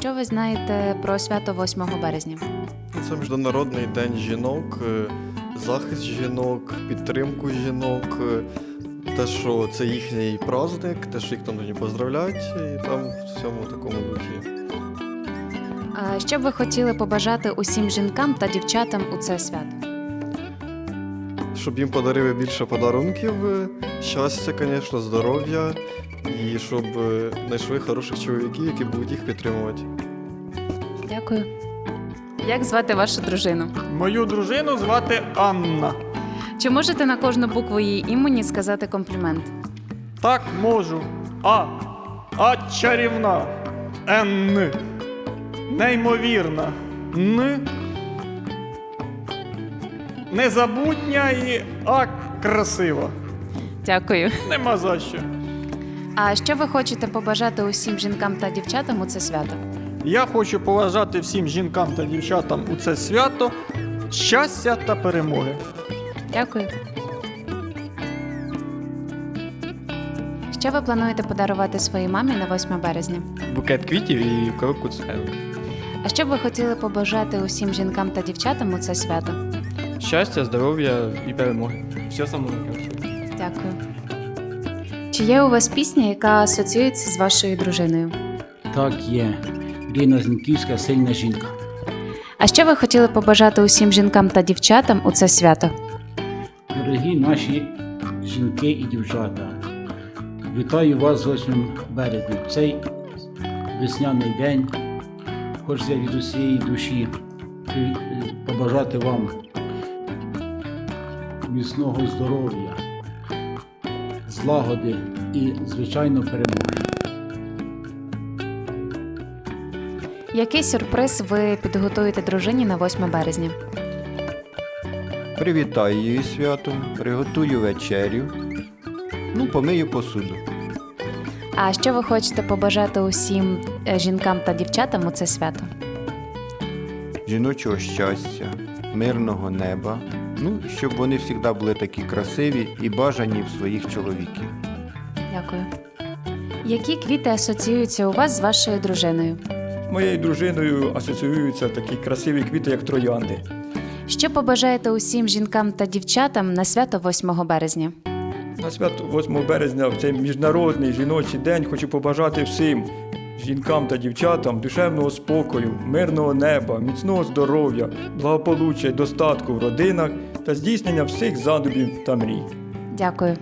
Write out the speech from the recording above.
Що ви знаєте про свято 8 березня? Це Міжнародний день жінок, е, захист жінок, підтримку жінок, е, те, що це їхній праздник, те, що їх там не поздравляють, і там в всьому такому духі. А що б ви хотіли побажати усім жінкам та дівчатам у це свято? Щоб їм подарили більше подарунків, е, щастя, звісно, здоров'я, і щоб е, знайшли хороших чоловіків, які будуть їх підтримувати. Дякую. Як звати вашу дружину? Мою дружину звати Анна. Чи можете на кожну букву її імені сказати комплімент? Так можу. А. А чарівна. Н. Неймовірна. Н. Незабутня і А красива. Дякую. Нема за що. А що ви хочете побажати усім жінкам та дівчатам у це свято? Я хочу поважати всім жінкам та дівчатам у це свято щастя та перемоги. Дякую. Що ви плануєте подарувати своїй мамі на 8 березня? букет квітів і коробку цукерок. А що б ви хотіли побажати усім жінкам та дівчатам у це свято? Щастя, здоров'я і перемоги. Все саме найкраще. Дякую. Чи є у вас пісня, яка асоціюється з вашою дружиною? Так є. Ліна Зінківська сильна жінка. А що ви хотіли побажати усім жінкам та дівчатам у це свято? Дорогі наші жінки і дівчата, вітаю вас з 8 березня. Цей весняний день. Хочеться від усієї душі е, побажати вам міцного здоров'я, злагоди і, звичайно, перемоги. Який сюрприз ви підготуєте дружині на 8 березня? Привітаю її святом, приготую вечерю, ну, помию посуду. А що ви хочете побажати усім е, жінкам та дівчатам у це свято? Жіночого щастя, мирного неба, ну, щоб вони завжди були такі красиві і бажані в своїх чоловіків. Дякую. Які квіти асоціюються у вас з вашою дружиною? З моєю дружиною асоціюються такі красиві квіти, як троянди. Що побажаєте усім жінкам та дівчатам на свято 8 березня? На свято 8 березня, в цей міжнародний жіночий день, хочу побажати всім жінкам та дівчатам душевного спокою, мирного неба, міцного здоров'я, благополуччя достатку в родинах та здійснення всіх задумів та мрій. Дякую.